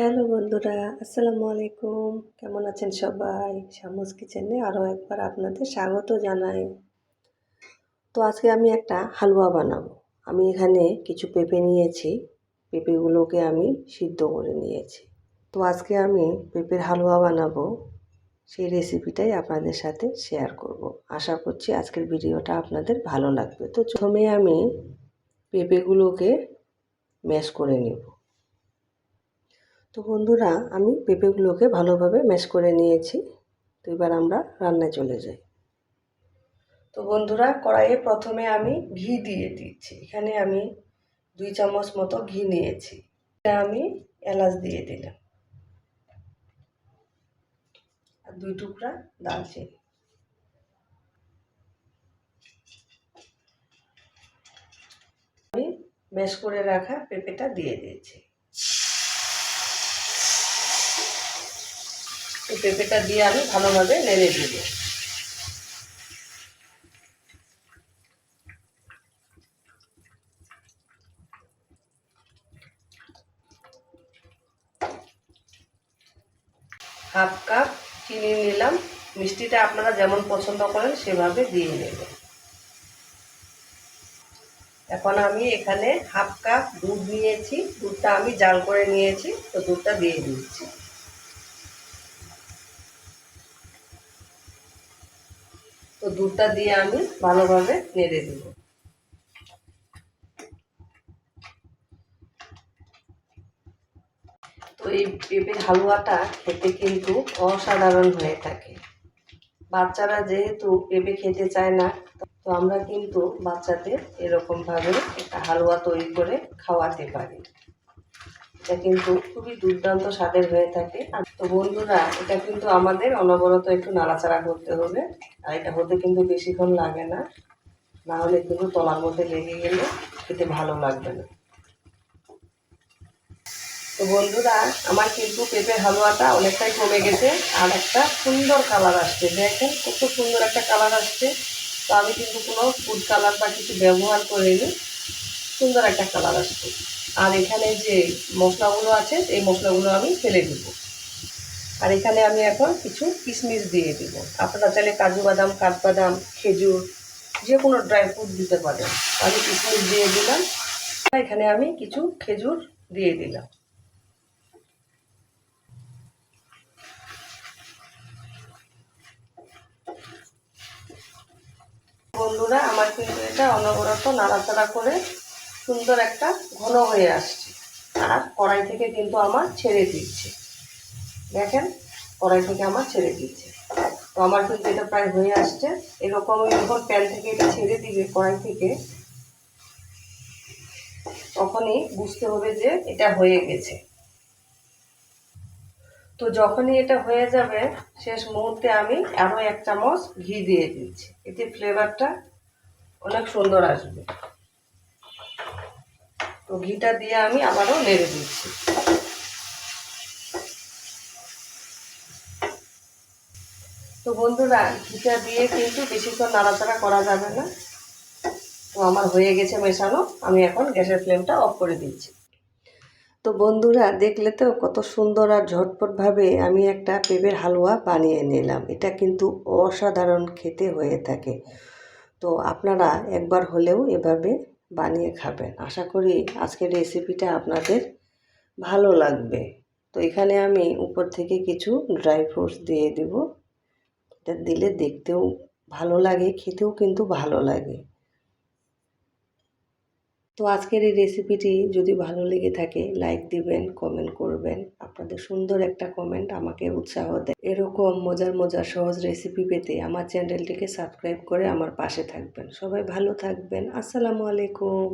Hello বন্ধুরা, আসসালামু আলাইকুম। কেমন আছেন সবাই? শামুস কিচেনে আরও একবার আপনাদের স্বাগত জানাই। তো আজকে আমি একটা হালুয়া বানাবো। আমি এখানে কিছু পেঁপে নিয়েছি। পেঁপেগুলোকে আমি সিদ্ধ করে নিয়েছি। তো আজকে আমি পেঁপের হালুয়া বানাবো। সেই রেসিপিটাই আপনাদের সাথে শেয়ার করব। আশা করছি আজকের ভিডিওটা আপনাদের ভালো লাগবে। তো প্রথমে আমি পেঁপেগুলোকে ম্যাশ করে নেব। তো বন্ধুরা, আমি পেঁপেগুলোকে ভালোভাবে ম্যাশ করে নিয়েছি। তো এবার আমরা রান্নায় চলে যাই। তো বন্ধুরা, কড়াইয়ে প্রথমে আমি ঘি দিয়ে দিচ্ছি। এখানে আমি দুই চামচ মতো ঘি নিয়েছি। আমি এলাচ দিয়ে দিলাম। আর দুই টুকরা দালচিনি আমি ম্যাশ করে রাখা পেঁপেটা দিয়ে দিয়েছি। এই পেঁপেটা দিয়ে আমি ভালোভাবে নেড়ে দেব। হাফ কাপ চিনি নিলাম। মিষ্টিটা আপনারা যেমন পছন্দ করেন সেভাবে দিয়ে নেবেন। এখন আমি এখানে হাফ কাপ দুধ নিয়েছি। দুধটা আমি জাল করে নিয়েছি, তো দুধটা দিয়ে দিচ্ছি। দুধটা দিয়ে আমি ভালোভাবে নেড়ে দেব। তো এই পেঁপের হালুয়াটা খেতে কিন্তু অসাধারণ হয়ে থাকে। বাচ্চারা যেহেতু পেঁপে খেতে চায় না, তো আমরা কিন্তু বাচ্চাদের এরকমভাবে একটা হালুয়া তৈরি করে খাওয়াতে পারি। এটা কিন্তু খুবই দুর্দান্ত স্বাদের হয়ে থাকে। তো বন্ধুরা, এটা কিন্তু আমাদের অনবরত একটু নাড়াচাড়া করতে হবে। আর এটা হতে কিন্তু বেশিক্ষণ লাগে না। না হলে কিন্তু তলার মধ্যে লেগে গেলে খেতে ভালো লাগবে না। তো বন্ধুরা, আমার কিন্তু পেঁপের হালুয়াটা অনেকটাই কমে গেছে। আর একটা সুন্দর কালার আসছে। দেখেন কত সুন্দর একটা কালার আসছে। তো আমি কিন্তু কোনো ফুড কালার বা কিছু ব্যবহার করিনি। সুন্দর একটা কালার আসছে। আর এখানে যে মশলাগুলো আছে, এই মশলাগুলো আমি ফেলে দিব। আর এখানে আমি এখন কিছু কিশমিশ দিয়ে দিব। আপনারা চাইলে কাজু বাদাম, কাঠবাদাম, খেজুর, যে কোনো ড্রাই ফ্রুট দিতে পারেন। আমি কিশমিশ দিয়ে দিলাম। এখানে আমি কিছু খেজুর দিয়ে দিলাম। বন্ধুরা, আমার কিন্তু এটা অনবরত নাড়াচাড়া করে সুন্দর একটা ঘন হয়ে আসছে। আর কড়াই থেকে কিন্তু আমার ছেড়ে দিচ্ছে। দেখেন, কড়াই থেকে আমার ছেড়ে দিচ্ছে। তো আমার কিন্তু এটা প্রায় হয়ে আসছে। এরকম যখন প্যান থেকে এটা ছেড়ে দিবে কড়াই থেকে, তখনই বুঝতে হবে যে এটা হয়ে গেছে। তো যখনই এটা হয়ে যাবে, শেষ মুহূর্তে আমি আরও এক চামচ ঘি দিয়ে দিচ্ছি। এতে ফ্লেভারটা অনেক সুন্দর আসবে। তো ঘিটা দিয়ে আমি আবারও নেড়ে দিচ্ছি। তো বন্ধুরা, ঘিটা দিয়ে কিন্তু বেশিক্ষণ নাড়াচাড়া করা যাবে না। তো আমার হয়ে গেছে মেশানো, আমি এখন গ্যাসের ফ্লেমটা অফ করে দিচ্ছি। তো বন্ধুরা, দেখলে তো কত সুন্দর আর ঝটপটভাবে আমি একটা পেঁপের হালুয়া বানিয়ে নিলাম। এটা কিন্তু অসাধারণ খেতে হয়ে থাকে। তো আপনারা একবার হলেও এভাবে বানিয়ে খাবেন। আশা করি আজকের রেসিপিটা আপনাদের ভালো লাগবে। তো এখানে আমি উপর থেকে কিছু ড্রাই ফ্রুটস দিয়ে দেব। এটা দিলে দেখতেও ভালো লাগে, খেতেও কিন্তু ভালো লাগে। তো আজকের এই রেসিপিটি যদি ভালো লেগে থাকে লাইক দিবেন কমেন্ট করবেন। আপনাদের সুন্দর একটা কমেন্ট আমাকে উৎসাহ দেয়। এরকম মজার মজার, সহজ রেসিপি পেতে আমার চ্যানেলটিকে সাবস্ক্রাইব করে আমার পাশে থাকবেন। সবাই ভালো থাকবেন। আসসালামু আলাইকুম।